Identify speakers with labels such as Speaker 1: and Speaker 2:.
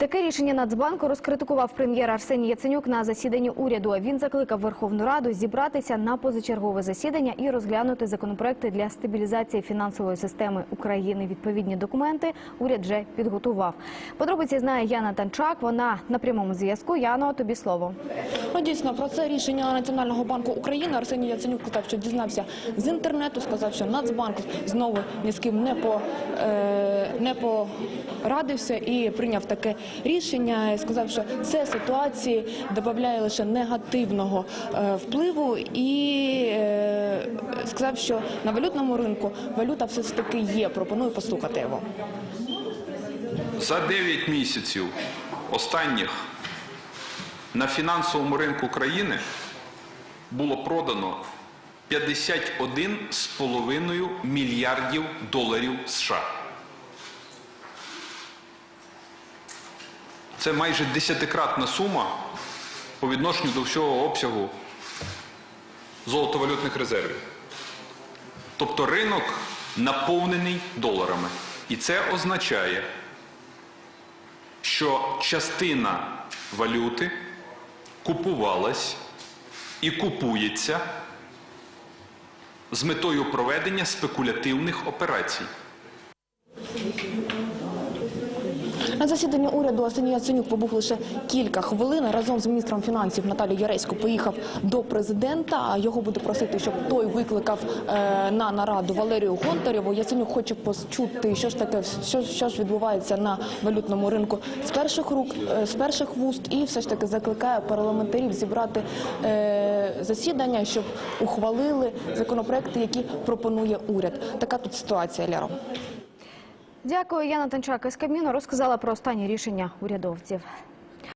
Speaker 1: Таке рішення Нацбанку розкритикував прем'єр Арсеній Яценюк на засіданні уряду. Він закликав Верховну Раду зібратися на позачергове засідання і розглянути законопроекти для стабілізації фінансової системи України. Відповідні документи уряд вже підготував. Подробиці знає Яна Танчак. Вона на прямому зв'язку. Яно, тобі слово.
Speaker 2: Ну, дійсно, про це рішення Національного банку України Арсеній Яценюк сказав, що дізнався з інтернету, сказав, що Нацбанк знову ні з ким не, по, е, не порадився і прийняв таке рішення. Сказав, що це ситуації додає лише негативного е, впливу і е, сказав, що на валютному ринку валюта все ж таки є. Пропоную послухати його.
Speaker 3: За 9 місяців останніх на фінансовому ринку країни було продано 51,5 мільярдів доларів США. Це майже десятикратна сума по відношенню до всього обсягу золотовалютних резервів. Тобто ринок наповнений доларами. І це означає, що частина валюти купувалась і купується з метою проведення спекулятивних операцій.
Speaker 2: На засіданні уряду Арсеній Яценюк побув лише кілька хвилин. Разом з міністром фінансів Наталією Яресько поїхав до президента. Його буде просити, щоб той викликав е, на нараду Валерію Гонтарєву. Яценюк хоче почути, що ж таке, що, що ж відбувається на валютному ринку з перших рук, е, з перших вуст, і все ж таки закликає парламентарів зібрати е, засідання, щоб ухвалили законопроекти, які пропонує уряд. Така тут ситуація, Ляро.
Speaker 1: Дякую, Яна Танчак із Кабміну розказала про останні рішення урядовців.